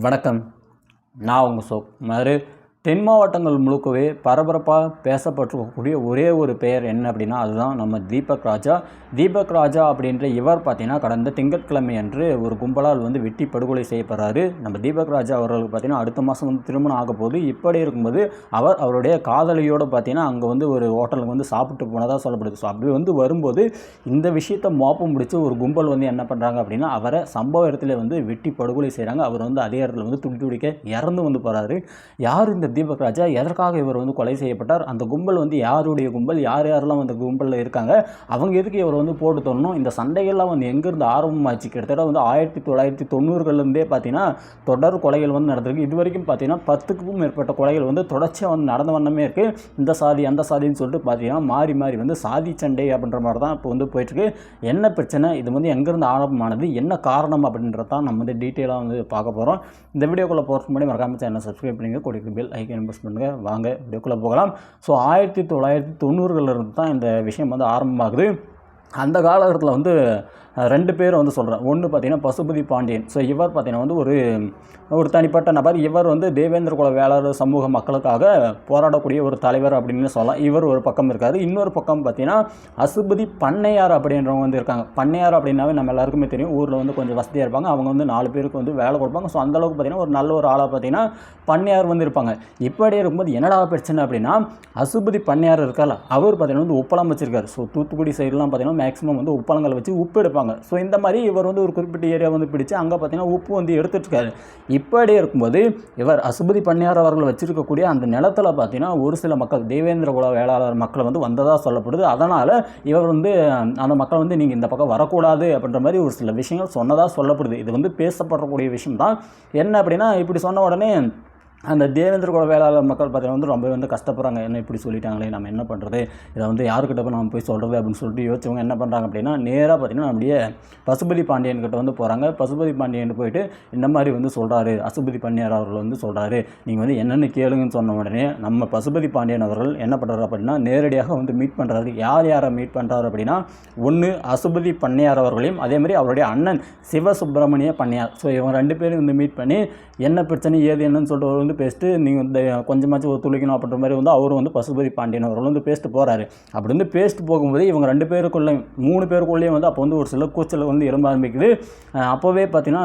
வணக்கம். நான் உங்கள் சோக் மாதிரி தென் மாவட்டங்கள் முழுக்கவே பரபரப்பாக பேசப்பட்டிருக்கக்கூடிய ஒரே ஒரு பெயர் என்ன அப்படின்னா அதுதான் நம்ம தீபக் ராஜா. தீபக் ராஜா அப்படின்ற இவர் பார்த்தீங்கன்னா கடந்த திங்கட்கிழமை அன்று ஒரு கும்பலால் வந்து வெட்டி படுகொலை செய்யப்படுறாரு. நம்ம தீபக் ராஜா அவர்களுக்கு பார்த்தீங்கன்னா அடுத்த மாதம் வந்து திருமணம் ஆக போது இப்படி இருக்கும்போது அவர் அவருடைய காதலியோடு பார்த்தீங்கன்னா அங்கே வந்து ஒரு ஹோட்டலுக்கு வந்து சாப்பிட்டு போனதாக சொல்லப்படுது. ஸோ அப்படி வந்து வரும்போது இந்த விஷயத்தை மோப்பம் முடித்து ஒரு கும்பல் வந்து என்ன பண்ணுறாங்க அப்படின்னா அவரை சம்பவ இடத்துல வந்து வெட்டி படுகொலை செய்கிறாங்க அவர் வந்து அதே இடத்துல வந்து துடி துடிக்க இறந்து வந்து போகிறாரு யார் இந்த தீபக் ராஜா எதற்காக இவர் வந்து கொலை செய்யப்பட்டார்? அந்த கும்பல் வந்து யாருடைய கும்பல்? யார் யாரெல்லாம் அந்த கும்பலில் இருக்காங்க? அவங்க எதுக்கு இவர் வந்து போட்டு தரணும்? இந்த சண்டைகள்லாம் வந்து எங்கேருந்து ஆரம்பமாச்சு? கிட்டத்தட்ட வந்து ஆயிரத்தி தொள்ளாயிரத்தி தொண்ணூறுகள்லேருந்தே பார்த்தீங்கன்னா தொடர் கொலைகள் வந்து நடந்திருக்கு. இது வரைக்கும் பார்த்தீங்கன்னா பத்துக்கும் மேற்பட்ட கொலைகள் வந்து தொடர்ச்சியாக வந்து நடந்த வண்ணமே இருக்குது இந்த சாதி அந்த சாதின்னு சொல்லிட்டு பார்த்தீங்கன்னா மாறி மாறி வந்து சாதி சண்டை அப்படின்ற மாதிரி தான் இப்போ வந்து போயிட்டுருக்கு. என்ன பிரச்சனை? இது வந்து எங்கேருந்து ஆரம்பமானது? என்ன காரணம் அப்படின்றது தான் நம்ம வந்து டீட்டெயிலாக வந்து பார்க்க போகிறோம் இந்த வீடியோக்குள்ளே போகிறதுக்கு முன்னாடி மறக்காம சேனல் சப்ஸ்கிரைப் பண்ணிங்க கொடுக்குற பில் ஐக்கன் இன்வெஸ்ட் பண்ணுங்கள் வாங்க வீடியோக்குள்ளே போகலாம். ஸோ ஆயிரத்தி தொள்ளாயிரத்தி தொண்ணூறுகளில் இருந்து தான் இந்த விஷயம் வந்து ஆரம்பமாகுது. அந்த காலகட்டத்தில் வந்து ரெண்டு பேர் வந்து சொல்கிறேன் ஒன்று பார்த்தீங்கன்னா பசுபதி பாண்டியன். ஸோ இவர் பார்த்தீங்கன்னா வந்து ஒரு ஒரு தனிப்பட்ட நபர். இவர் வந்து தேவேந்திர குல வேளாளர் சமூக மக்களுக்காக போராடக்கூடிய ஒரு தலைவர் அப்படின்னு சொல்லலாம். இவர் ஒரு பக்கம் இருக்கார். இன்னொரு பக்கம் பார்த்தீங்கன்னா அசுபதி பண்ணையார் அப்படின்றவங்க வந்து இருக்காங்க. பண்ணையார் அப்படின்னாவே நம்ம எல்லாருக்குமே தெரியும். ஊரில் வந்து கொஞ்சம் வசதியாக இருப்பாங்க. அவங்க வந்து நாலு பேருக்கு வந்து வேலை கொடுப்பாங்க. ஸோ அந்தளவுக்கு பார்த்தீங்கன்னா ஒரு நல்ல ஒரு ஆளாக பார்த்தீங்கன்னா பண்ணையார் வந்து இருப்பாங்க. இப்படி இருக்கும்போது என்னடா பிரச்சனை அப்படின்னா அசுபதி பண்ணையார் இருக்கார்ல அவர் பார்த்தீங்கன்னா வந்து உப்பளம் வச்சிருக்காரு. ஸோ தூத்துக்குடி சைடுலாம் பார்த்தீங்கன்னா மேக்ஸிமம் வந்து உப்பளங்கள் வச்சு உப்பு எடுப்பாங்க. ஸோ இந்த மாதிரி இவர் வந்து ஒரு குறிப்பிட்ட ஏரியா வந்து பிடிச்சு அங்கே பார்த்தீங்கன்னா உப்பு வந்து எடுத்துட்டு இருக்காரு இப்படி இருக்கும்போது இவர் அசுபதி பண்ணியார் அவர்கள் வச்சிருக்கக்கூடிய அந்த நிலத்தில் பார்த்தீங்கன்னா ஒரு சில மக்கள் தேவேந்திர குல வேளாளர் மக்கள் வந்து வந்ததாக சொல்லப்படுது. அதனால் இவர் வந்து அந்த மக்கள் வந்து நீங்கள் இந்த பக்கம் வரக்கூடாது அப்படின்ற மாதிரி ஒரு சில விஷயங்கள் சொன்னதாக சொல்லப்படுது. இது வந்து பேசப்படக்கூடிய விஷயம் தான் என்ன அப்படின்னா இப்படி சொன்ன உடனே அந்த தேவேந்திர குல வேளாளர் மக்கள் பார்த்தீங்கன்னா வந்து ரொம்ப வந்து கஷ்டப்படுறாங்க. என்ன இப்படி சொல்லிட்டாங்களே நம்ம என்ன பண்ணுறது இதை வந்து யாருக்கிட்ட போய் நம்ம போய் சொல்கிறது அப்படின்னு சொல்லிட்டு யோசிச்சவங்க என்ன பண்ணுறாங்க அப்படின்னா நேராக பார்த்தீங்கன்னா நம்முடைய பசுபதி பாண்டியன் கிட்ட வந்து போகிறாங்க பசுபதி பாண்டியன் போயிட்டு இந்த மாதிரி வந்து சொல்கிறாரு அசுபதி பாண்டியர் அவர்கள் வந்து சொல்கிறாரு நீங்கள் வந்து என்னென்னு கேளுங்கன்னு சொன்ன உடனே நம்ம பசுபதி பாண்டியன் அவர்கள் என்ன பண்ணுறாரு அப்படின்னா நேரடியாக வந்து மீட் பண்ணுறாரு யார் யாரை மீட் பண்ணுறாரு அப்படின்னா ஒன்று அசுபதி பண்ணையார் அவர்களையும் அதே மாதிரி அவருடைய அண்ணன் சிவசுப்பிரமணிய பண்ணையார். ஸோ இவங்க ரெண்டு பேரும் வந்து மீட் பண்ணி என்ன பிரச்சனை ஏது என்னன்னு சொல்லிட்டு வந்து பேசிட்டு நீங்கள் வந்து கொஞ்சமாச்சும் ஒத்துழைக்கணும் அப்படின்ற மாதிரி வந்து அவரும் வந்து பசுபதி பாண்டியன் அவர்கள் வந்து பேசிட்டு போகிறாரு அப்படி வந்து பேசிட்டு போகும்போது இவங்க ரெண்டு பேருக்குள்ளே மூணு பேருக்குள்ளேயும் வந்து அப்போ வந்து ஒரு சில கூச்சல் வந்து எழும்ப ஆரம்பிக்குது. அப்போவே பார்த்தீங்கன்னா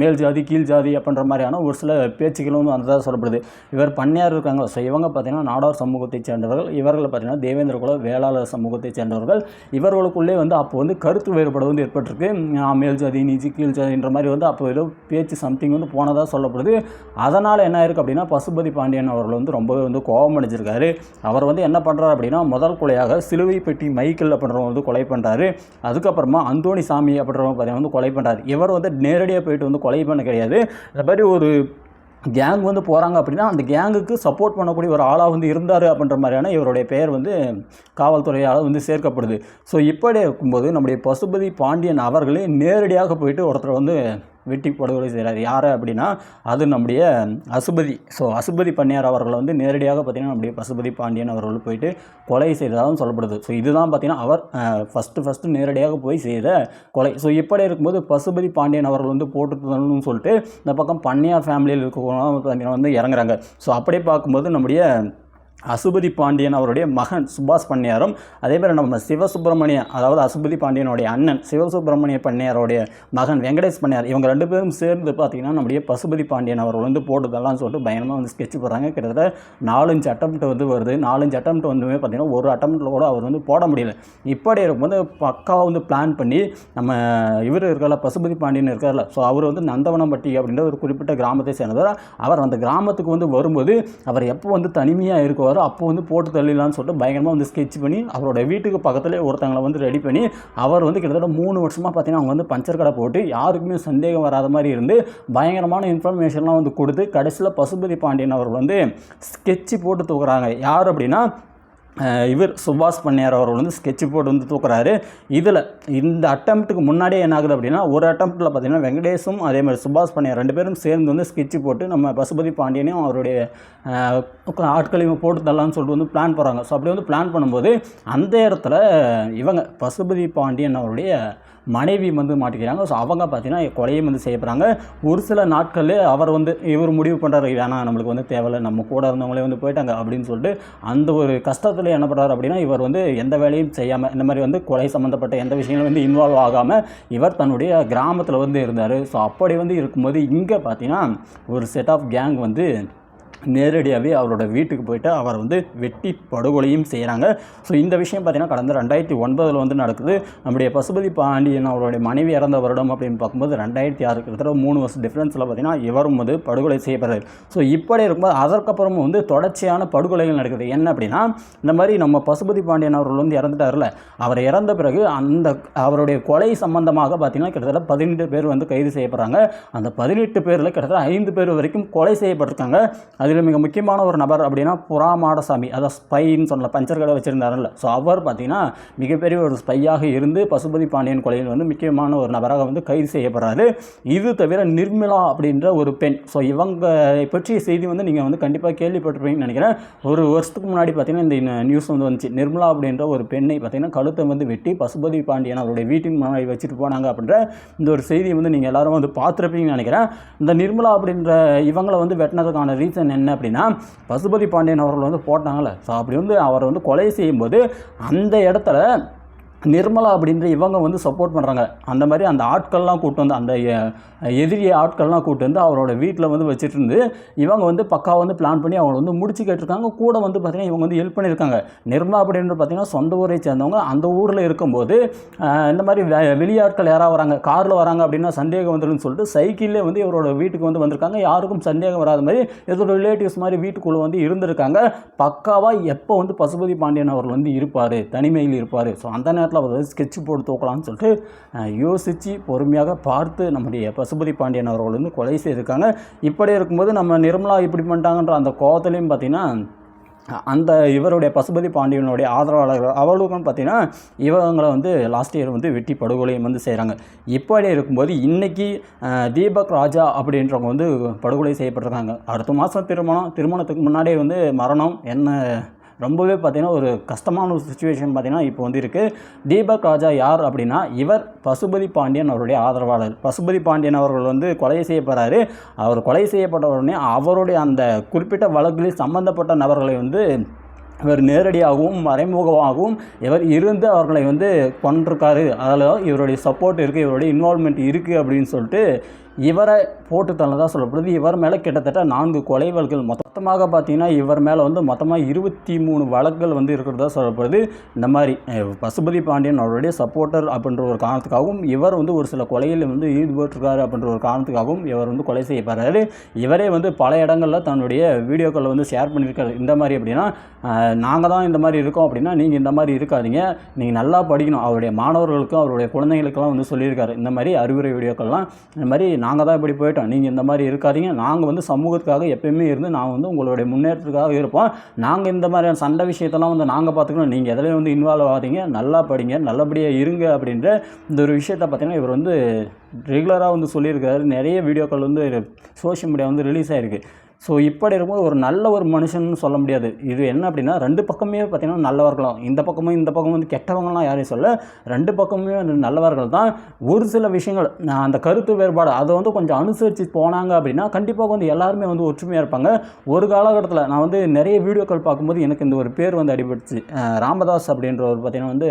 மேல் ஜாதி கீழ் ஜாதி அப்படின்ற மாதிரியான ஒரு சில பேச்சுக்களும் வந்து வந்ததாக சொல்லப்படுது. இவர் பண்ணையார் இருக்காங்க. ஸோ இவங்க பார்த்தீங்கன்னா நாடார் சமூகத்தைச் சேர்ந்தவர்கள். இவர்கள் பார்த்தீங்கன்னா தேவேந்திர குல வேளாளர் சமூகத்தைச் சேர்ந்தவர்கள். இவர்களுக்குள்ளே வந்து அப்போ வந்து கருத்து வேறுபாடு வந்து ஏற்பட்டிருக்கு. மேல் ஜாதி நீச்சி கீழ் ஜாதின்ற மாதிரி வந்து அப்போ ஏதோ பேச்சு சம்திங் வந்து போனதாக சொல்லப்படுது. அதனால் என்ன ஆயிருக்கு அப்படின்னா பசுபதி பாண்டியன் அவர்கள் வந்து ரொம்பவே வந்து கோபம் அடைஞ்சிருக்காரு. அவர் வந்து என்ன பண்ணுறாரு அப்படின்னா முதல் கொலையாக சிலுவை பெட்டி மைக்கேல் அப்படின்றவங்க வந்து கொலை பண்ணுறாரு அதுக்கப்புறமா அந்தோணி சாமி அப்படின்றவங்க பார்த்தீங்கன்னா வந்து கொலை பண்ணுறாரு இவர் வந்து நேரடியாக போயிட்டு வந்து கொலை பண்ண கிடையாது. இந்த மாதிரி ஒரு கேங் வந்து போகிறாங்க அப்படின்னா அந்த கேங்குக்கு சப்போர்ட் பண்ணக்கூடிய ஒரு ஆளாக வந்து இருந்தார் அப்படின்ற மாதிரியான இவருடைய பெயர் வந்து காவல்துறையால் வந்து சேர்க்கப்படுது. ஸோ இப்படி இருக்கும்போது நம்முடைய பசுபதி பாண்டியன் அவர்களே நேரடியாக போயிட்டு ஒருத்தர் வந்து வெட்டி படுகொலை செய்கிறார் யார் அப்படின்னா அது நம்முடைய அசுபதி. ஸோ அசுபதி பண்ணியார் அவர்களை வந்து நேரடியாக பார்த்திங்கன்னா நம்முடைய பசுபதி பாண்டியன் அவர்கள் போயிட்டு கொலை செய்ததாகவும் சொல்லப்படுது. ஸோ இதுதான் பார்த்தீங்கன்னா அவர் ஃபஸ்ட்டு ஃபஸ்ட்டு நேரடியாக போய் செய்த கொலை. ஸோ இப்படி இருக்கும்போது பசுபதி பாண்டியன் அவர்கள் வந்து போட்டுன்னு சொல்லிட்டு இந்த பக்கம் பண்ணையார் ஃபேமிலியில் இருக்கவங்க பார்த்தீங்கன்னா வந்து இறங்குறாங்க. ஸோ அப்படியே பார்க்கும்போது நம்முடைய அசுபதி பாண்டியன் அவருடைய மகன் சுபாஷ் பண்ணியாரும் அதே மாதிரி நம்ம சிவசுப்பிரமணியன் அதாவது அசுபதி பாண்டியனுடைய அண்ணன் சிவசுப்பிரமணிய பண்ணியாரோடைய மகன் வெங்கடேஷ் பண்ணியார் இவங்க ரெண்டு பேரும் சேர்ந்து பார்த்தீங்கன்னா நம்முடைய பசுபதி பாண்டியன் அவர் வந்து போட்டுதெல்லாம் சொல்லிட்டு பயங்கரமாக வந்து ஸ்கெட்ச் போடுறாங்க. கிட்டத்தட்ட நாலஞ்சு அட்டம்ப்ட் வந்து வருது. நாலஞ்சு அட்டம்ப்ட் வந்துமே பார்த்தீங்கன்னா ஒரு அட்டம்ப்ட்டில் கூட அவர் வந்து போட முடியல. இப்படி இருக்கும்போது பக்காவாக வந்து பிளான் பண்ணி நம்ம இவர் இருக்கார்ல பசுபதி பாண்டியன் இருக்கார்ல ஸோ அவர் வந்து நந்தவனம்பட்டி அப்படின்ற ஒரு குறிப்பிட்ட கிராமத்தை சேர்ந்தவர். அவர் அந்த கிராமத்துக்கு வந்து வரும்போது அவர் எப்போ வந்து தனிமையாக இருக்குவாரோ அப்போ வந்து போட்டு தள்ளிடலாம்னு சொல்லிட்டு பயங்கரமாக வந்து ஸ்கெட்ச் பண்ணி அவரோட வீட்டுக்கு பக்கத்துலேயே ஒருத்தங்களை வந்து ரெடி பண்ணி அவர் வந்து கிட்டத்தட்ட மூணு வருஷமாக பார்த்தீங்கன்னா அவங்க வந்து பஞ்சர் கடை போட்டு யாருக்குமே சந்தேகம் வராத மாதிரி இருந்து பயங்கரமான இன்ஃபர்மேஷன்லாம் வந்து கொடுத்து கடைசியில் பசுபதி பாண்டியன் அவர் வந்து ஸ்கெட்ச் போட்டு தூக்குறாங்க. யார் அப்படின்னா இவர் சுபாஷ் பண்ணையார் அவர் வந்து ஸ்கெட்ச் போட்டு வந்து தூக்குறாரு. இதில் இந்த அட்டம்ப்ட்டுக்கு முன்னாடியே என்ன ஆகுது அப்படின்னா ஒரு அட்டம்ப்ட்டில் பார்த்தீங்கன்னா வெங்கடேஷும் அதே மாதிரி சுபாஷ் பண்ணியார் ரெண்டு பேரும் சேர்ந்து வந்து ஸ்கெட்ச் போட்டு நம்ம பசுபதி பாண்டியனையும் அவருடைய ஆட்களையும் போட்டு தரலாம்னு சொல்லிட்டு வந்து பிளான் போகிறாங்க ஸோ அப்படி வந்து பிளான் பண்ணும்போது அந்த இடத்துல இவங்க பசுபதி பாண்டியன் அவருடைய மனைவி வந்து மாட்டிக்கிறாங்க. ஸோ அவங்க பார்த்தீங்கன்னா கொலையும் வந்து செய்யப்படுறாங்க. ஒரு சில நாட்களில் அவர் வந்து இவர் முடிவு பண்ணுறாரு வேணாம் நம்மளுக்கு வந்து தேவையில்லை நம்ம கூட இருந்தவங்களே வந்து போயிட்டாங்க அப்படின்னு சொல்லிட்டு அந்த ஒரு கஷ்டத்தில் என்ன பண்ணுறாரு அப்படின்னா இவர் வந்து எந்த வேலையும் செய்யாமல் இந்த மாதிரி வந்து கொலை சம்மந்தப்பட்ட எந்த விஷயங்களும் வந்து இன்வால்வ் ஆகாமல் இவர் தன்னுடைய கிராமத்தில் வந்து இருந்தார். ஸோ அப்படி வந்து இருக்கும்போது இங்கே பார்த்தீங்கன்னா ஒரு செட் ஆஃப் கேங் வந்து நேரடியாகவே அவரோட வீட்டுக்கு போயிட்டு அவரை வந்து வெட்டி படுகொலையும் செய்கிறாங்க. ஸோ இந்த விஷயம் பார்த்தீங்கன்னா கடந்த ரெண்டாயிரத்தி ஒன்பதில் வந்து நடக்குது. நம்முடைய பசுபதி பாண்டியன் அவருடைய மனைவி இறந்த வருடம் அப்படின்னு பார்க்கும்போது ரெண்டாயிரத்தி ஆறு கிட்டத்தட்ட மூணு வருஷம் டிஃப்ரென்ஸில் பார்த்தீங்கன்னா இவரும் வந்து படுகொலை செய்யப்படுறாரு. ஸோ இப்படி இருக்கும்போது அதற்கப்புறமும் வந்து தொடர்ச்சியான படுகொலைகள் நடக்குது. என்ன அப்படின்னா இந்த மாதிரி நம்ம பசுபதி பாண்டியன் அவர்கள் வந்து இறந்துட்டார்ல அவர் இறந்த பிறகு அந்த அவருடைய கொலை சம்பந்தமாக பார்த்திங்கன்னா கிட்டத்தட்ட பதினெட்டு பேர் வந்து கைது செய்யப்படுறாங்க. அந்த பதினெட்டு பேரில் கிட்டத்தட்ட ஐந்து பேர் வரைக்கும் கொலை செய்யப்பட்டிருக்காங்க. அது அதில் மிக முக்கியமான ஒரு நபர் அப்படின்னா புறா மாடசாமி அதாவது ஸ்பைன்னு சொன்ன பஞ்சர் கடை வச்சுருந்தாருல்ல. ஸோ அவர் பார்த்தீங்கன்னா மிகப்பெரிய ஒரு ஸ்பையாக இருந்து பசுபதி பாண்டியன் கொலையில் வந்து முக்கியமான ஒரு நபராக வந்து கைது செய்யப்படுறாரு. இது தவிர நிர்மலா அப்படின்ற ஒரு பெண். ஸோ இவங்க பற்றிய செய்தி வந்து நீங்கள் வந்து கண்டிப்பாக கேள்விப்பட்டிருப்பீங்கன்னு நினைக்கிறேன். ஒரு வருஷத்துக்கு முன்னாடி பார்த்தீங்கன்னா இந்த நியூஸ் வந்து வந்துச்சு. நிர்மலா அப்படின்ற ஒரு பெண்ணை பார்த்தீங்கன்னா கழுத்தை வந்து வெட்டி பசுபதி பாண்டியன் அவருடைய வீட்டின் முன்னாடி வச்சுட்டு போனாங்க அப்படின்ற இந்த ஒரு செய்தியை வந்து நீங்கள் எல்லாரும் வந்து பார்த்துருப்பீங்கன்னு நினைக்கிறேன். இந்த நிர்மலா அப்படின்ற இவங்களை வந்து வெட்டினதுக்கான ரீசன் என்ன அப்படின்னா பசுபதி பாண்டியன் அவர்கள் வந்து போட்டாங்கல்ல. ஸோ அப்படி வந்து அவர் வந்து கொலை செய்யும்போது அந்த இடத்துல நிர்மலா அப்படின்ற இவங்க வந்து சப்போர்ட் பண்ணுறாங்க அந்த மாதிரி அந்த ஆட்கள்லாம் கூட்டு வந்து அந்த எதிரிய எதிரி ஆட்கள்லாம் கூட்டு வந்து அவரோட வீட்டில் வந்து வச்சுட்டு இருந்து இவங்க வந்து பக்கா வந்து பிளான் பண்ணி அவங்க வந்து முடிச்சு கேட்டிருக்காங்க. கூட வந்து பார்த்திங்கன்னா இவங்க வந்து ஹெல்ப் பண்ணியிருக்காங்க. நிர்மலா அப்படின்ற பார்த்தீங்கன்னா சொந்த ஊரை சேர்ந்தவங்க. அந்த ஊரில் இருக்கும்போது இந்த மாதிரி வெ- வெளியாட்கள் யாராவது வராங்க காரில் வராங்க அப்படின்னா சந்தேகம் வந்துடும் சொல்லிட்டு சைக்கிளில் வந்து இவரோட வீட்டுக்கு வந்து வந்திருக்காங்க. யாருக்கும் சந்தேகம் வராத மாதிரி ஏதோ ரிலேட்டிவ்ஸ் மாதிரி வீட்டுக்குள்ளே வந்து இருந்திருக்காங்க. பக்காவாக எப்போ வந்து பசுபதி பாண்டியன் அவர்கள் வந்து இருப்பார் தனிமையில் இருப்பார். ஸோ அந்த நேரத்தில் அவர் ஸ்கெட்ச் போட்டு தூக்கலாம்னு சொல்லிட்டு யோசித்து பொறுமையாக பார்த்து நம்முடைய பசுபதி பாண்டியன் அவர்கள் வந்து கொலை செய்திருக்காங்க. இப்படி இருக்கும்போது நம்ம நிர்மலா இப்படி பண்ணிட்டாங்கன்ற அந்த கோவத்துலேயும் பார்த்தீங்கன்னா அந்த இவருடைய பசுபதி பாண்டியனுடைய ஆதரவாளர்கள் அவர்களுக்கும் பார்த்தீங்கன்னா இவங்களை வந்து லாஸ்ட் இயர் வந்து வெட்டி படுகொலையும் வந்து செய்கிறாங்க இப்படி இருக்கும்போது இன்றைக்கி தீபக் ராஜா அப்படின்றவங்க வந்து படுகொலை செய்யப்பட்டிருக்காங்க. அடுத்த மாதம் திருமணம் திருமணத்துக்கு முன்னாடியே வந்து மரணம் என்ன ரொம்பவே பார்த்தீங்கன்னா ஒரு கஷ்டமான ஒரு சுச்சுவேஷன் பார்த்தீங்கன்னா இப்போ வந்து இருக்குது தீபக் ராஜா யார் அப்படின்னா இவர் பசுபதி பாண்டியன் அவருடைய ஆதரவாளர். பசுபதி பாண்டியன் அவர்கள் வந்து கொலை செய்யப்படுறாரு அவர் கொலை செய்யப்பட்ட உடனே அவருடைய அந்த குறிப்பிட்ட வழக்கில் சம்பந்தப்பட்ட நபர்களை வந்து இவர் நேரடியாகவும் மறைமுகமாகவும் இவர் இருந்து அவர்களை வந்து கொண்டிருக்காரு அதில் இவருடைய சப்போர்ட் இருக்குது இவருடைய இன்வால்மெண்ட் இருக்குது அப்படின்னு சொல்லிட்டு இவரை போட்டு தான் சொல்லப்படுது. இவர் மேலே கிட்டத்தட்ட நான்கு கொலை வழக்குகள். மொத்தமாக பார்த்தீங்கன்னா இவர் மேலே வந்து மொத்தமாக இருபத்தி மூணு வழக்குகள் வந்து இருக்கிறதா சொல்லப்படுது. இந்த மாதிரி பசுபதி பாண்டியன் அவருடைய சப்போர்ட்டர் அப்படின்ற ஒரு காரணத்துக்காகவும் இவர் வந்து ஒரு சில கொலையில் வந்து ஈடுபட்டிருக்காரு அப்படின்ற ஒரு காரணத்துக்காகவும் இவர் வந்து கொலை செய்யப்படுறாரு இவரே வந்து பல இடங்களில் தன்னுடைய வீடியோக்களை வந்து ஷேர் பண்ணியிருக்காரு. இந்த மாதிரி அப்படின்னா நாங்கள் தான் இந்த மாதிரி இருக்கோம் அப்படின்னா நீங்கள் இந்த மாதிரி இருக்காதீங்க. நீங்கள் நல்லா படிக்கணும். அவருடைய மாணவர்களுக்கும் அவருடைய குழந்தைங்களுக்கெல்லாம் வந்து சொல்லியிருக்காரு. இந்த மாதிரி அறிவுரை வீடியோக்கள்லாம். இந்த மாதிரி நாங்கள் தான் இப்படி போயிட்டோம் நீங்கள் இந்த மாதிரி இருக்காதீங்க. நாங்கள் வந்து சமூகத்துக்காக எப்பயுமே இருந்து நான் வந்து உங்களுடைய முன்னேற்றத்துக்காக இருப்போம். நாங்கள் இந்த மாதிரியான சண்டை விஷயத்தெல்லாம் வந்து நாங்கள் பார்த்துக்கணும் நீங்கள் எதுலேயும் வந்து இன்வால்வ் ஆகாதீங்க. நல்லா படிங்க. நல்லபடியாக இருங்க அப்படின்ற இந்த ஒரு விஷயத்தை பார்த்தீங்கன்னா இவர் வந்து ரெகுலராக வந்து சொல்லியிருக்காரு. நிறைய வீடியோக்கள் வந்து சோஷியல் மீடியா வந்து ரிலீஸ் ஆகிருக்கு ஸோ இப்படி இருக்கும்போது ஒரு நல்ல ஒரு மனுஷன் சொல்ல முடியாது. இது என்ன அப்படின்னா ரெண்டு பக்கமே பார்த்தீங்கன்னா நல்லவர்களும் இந்த பக்கமும் இந்த பக்கமும் வந்து கெட்டவங்களாம் யாரையும் சொல்ல ரெண்டு பக்கமுமே வந்து நல்லவர்கள் தான். ஒரு சில விஷயங்கள் நான் அந்த கருத்து வேறுபாடு அதை வந்து கொஞ்சம் அனுசரித்து போனாங்க அப்படின்னா கண்டிப்பாக வந்து எல்லாருமே வந்து ஒற்றுமையாக இருப்பாங்க. ஒரு காலகட்டத்தில் நான் வந்து நிறைய வீடியோக்கள் பார்க்கும்போது எனக்கு இந்த ஒரு பேர் வந்து அடிபட்டுச்சு. ராமதாஸ் ராமதாஸ் அப்படின்றவர் பார்த்தீங்கன்னா வந்து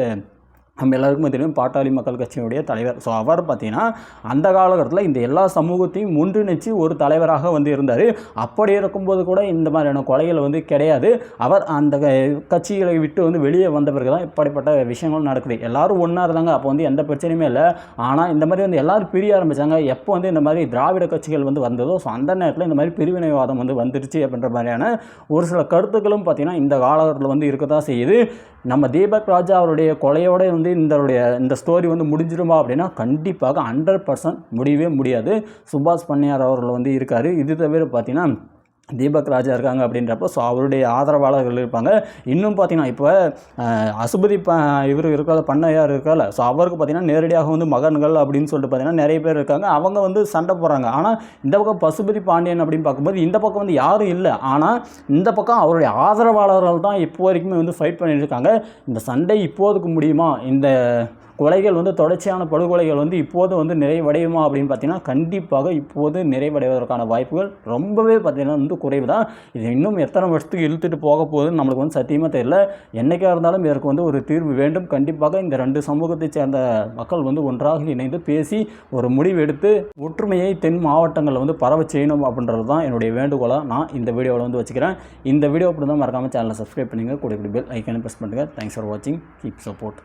நம்ம எல்லாருக்குமே தெரியும் பாட்டாளி மக்கள் கட்சியினுடைய தலைவர். ஸோ அவர் பார்த்தீங்கன்னா அந்த காலகட்டத்தில் இந்த எல்லா சமூகத்தையும் ஒன்றிணைச்சு ஒரு தலைவராக வந்து இருந்தார். அப்படி இருக்கும்போது கூட இந்த மாதிரியான கொலைகள் வந்து கிடையாது. அவர் அந்த க- கட்சிகளை விட்டு வந்து வெளியே வந்த பிறகு தான் இப்படிப்பட்ட விஷயங்கள் நடக்குது. எல்லாரும் ஒன்றா இருந்தாங்க அப்போ வந்து எந்த பிரச்சனையுமே இல்லை. ஆனால் இந்த மாதிரி வந்து எல்லோரும் பிரிய ஆரம்பித்தாங்க எப்போ வந்து இந்த மாதிரி திராவிட கட்சிகள் வந்து வந்ததோ ஸோ அந்த நேரத்தில் இந்த மாதிரி பிரிவினைவாதம் வந்து வந்துருச்சு அப்படின்ற மாதிரியான ஒரு சில கருத்துக்களும் பார்த்திங்கன்னா இந்த காலகட்டத்தில் வந்து இருக்க தான் செய்யுது. நம்ம தீபக் ராஜா அவருடைய கொலையோட வந்து இந்த இந்த ஸ்டோரி வந்து முடிஞ்சிருமா அப்படின்னா கண்டிப்பாக ஹண்ட்ரட் பர்சன்ட் முடியவே முடியாது. சுபாஷ் பண்ணையார் அவர்கள் வந்து இருக்கார். இது தவிர பார்த்தீங்கன்னா தீபக் ராஜா இருக்காங்க அப்படின்றப்போ ஸோ அவருடைய ஆதரவாளர்கள் இருப்பாங்க. இன்னும் பார்த்தீங்கன்னா இப்போ அசுபதி ப இவர் இருக்காத பண்ணையார் இருக்கால ஸோ அவருக்கு பார்த்தீங்கன்னா நேரடியாக வந்து மகன்கள் அப்படின்னு சொல்லிட்டு பார்த்தீங்கன்னா நிறைய பேர் இருக்காங்க. அவங்க வந்து சண்டை போடுறாங்க. ஆனால் இந்த பக்கம் பசுபதி பாண்டியன் அப்படின்னு பார்க்கும்போது இந்த பக்கம் வந்து யாரும் இல்லை. ஆனால் இந்த பக்கம் அவருடைய ஆதரவாளர்கள் தான் இப்போ வரைக்குமே வந்து ஃபைட் பண்ணிட்டு இருக்காங்க. இந்த சண்டை இப்போதுக்கு முடியுமா? இந்த கொலைகள் வந்து தொடர்ச்சியான படுகொலைகள் வந்து இப்போது வந்து நிறைவடையுமா அப்படின்னு பார்த்தீங்கன்னா கண்டிப்பாக இப்போது நிறைவடைவதற்கான வாய்ப்புகள் ரொம்பவே பார்த்தீங்கன்னா வந்து குறைவு தான் இது இன்னும் எத்தனை வருஷத்துக்கு இழுத்துட்டு போக போகுதுன்னு நம்மளுக்கு வந்து சத்தியமாக தெரியல. என்றைக்காக இருந்தாலும் இதற்கு வந்து ஒரு தீர்வு வேண்டும். கண்டிப்பாக இந்த ரெண்டு சமூகத்தைச் சேர்ந்த மக்கள் வந்து ஒன்றாக இணைந்து பேசி ஒரு முடிவு எடுத்து ஒற்றுமையை தென் மாவட்டங்களில் வந்து பரவ செய்யணும் அப்படின்றது தான் என்னுடைய வேண்டுகோளாக நான் இந்த வீடியோவில் வந்து வச்சுக்கிறேன். இந்த வீடியோ அப்படி தான் மறக்காமல் சேனலை சப்ஸ்கிரைப் பண்ணுங்கள் கூட பெல் ஐக்கானே ப்ரெஸ் பண்ணுங்கள் தேங்க்ஸ் ஃபார் வாட்சிங் கீப் சப்போர்ட்